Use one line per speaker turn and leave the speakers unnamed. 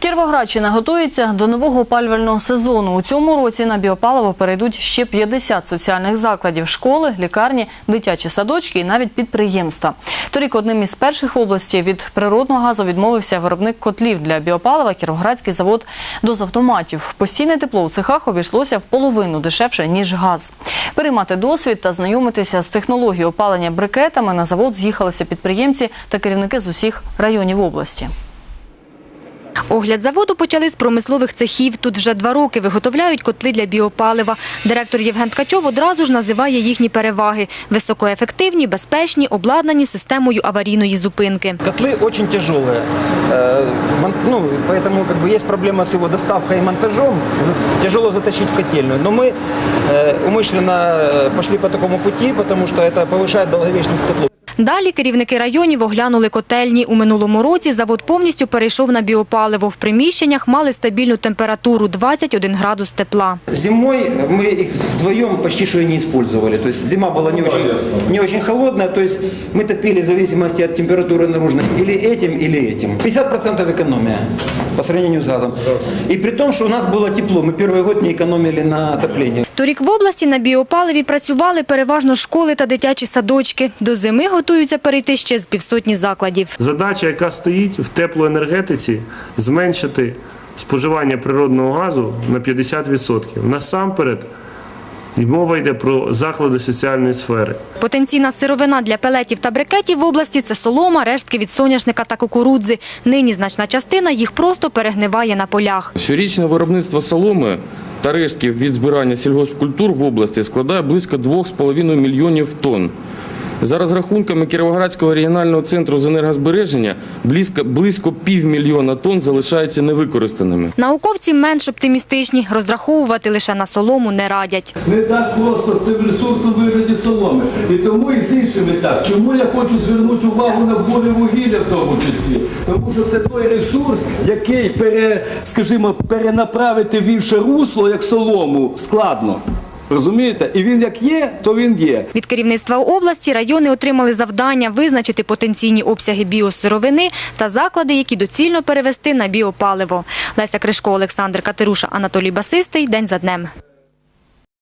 Кіровоградщина готується до нового опалювального сезону. У цьому році на біопаливо перейдуть ще 50 соціальних закладів, школи, лікарні, дитячі садочки і навіть підприємства. Торік одним із перших в області від природного газу відмовився виробник котлів для біопалива Кіровоградський завод дозавтоматів. Постійне тепло у цехах обійшлося в половину дешевше, ніж газ. Переймати досвід та знайомитися з технологією опалення брикетами на завод з'їхалися підприємці та керівники з усіх районів області.
Огляд заводу почали з промислових цехів. Тут вже два роки виготовляють котли для біопалива. Директор Євген Ткачов одразу ж називає їхні переваги – високоефективні, безпечні, обладнані системою аварійної зупинки.
Котлы очень тяжелые, Э, мон- ну, поэтому как бы есть проблема с его доставкой и монтажом. За- Тяжело затащить в котельную. Но мы э, умышленно э, пошли по такому пути, потому что это повышает долговечность котлов.
Далі керівники районів оглянули котельні. У минулому році завод повністю перейшов на біопаливо. В приміщеннях мали стабільну температуру – 21 градус тепла.
Зимой мы их вдвоем почти что и не использовали. То есть зима была не очень, не очень холодная, то есть мы топили в зависимости от температуры наружной или этим, или этим. 50% экономия по сравнению с газом. И при том, что у нас было тепло, мы первый год не экономили на отоплении.
Торік в області на біопаливі працювали переважно школи та дитячі садочки. До зими готуються перейти ще з півсотні закладів.
Задача, яка стоїть в теплоенергетиці, зменшити споживання природного газу на 50%. Насамперед, мова йде про заклади соціальної сфери.
Потенційна сировина для пелетів та брикетів в області – це солома, рештки від соняшника та кукурудзи. Нині значна частина їх просто перегниває на полях.
Щорічне виробництво соломи та рештків від збирання сільгоспкультур в області складає близько 2,5 мільйонів тонн. За розрахунками Кіровоградського регіонального центру з енергозбереження, близько, близько півмільйона тонн залишаються невикористаними.
Науковці менш оптимістичні. Розраховувати лише на солому не радять.
Не так просто з цим ресурсом вигляді соломи. І тому і з іншими так. Чому я хочу звернути увагу на вугілля вугілля в тому числі? Тому що це той ресурс, який пере, скажімо, перенаправити в інше русло, як солому, складно. Розумієте? І він як є, то він є.
Від керівництва області райони отримали завдання визначити потенційні обсяги біосировини та заклади, які доцільно перевести на біопаливо. Леся Кришко, Олександр Катеруша, Анатолій Басистий. День за днем.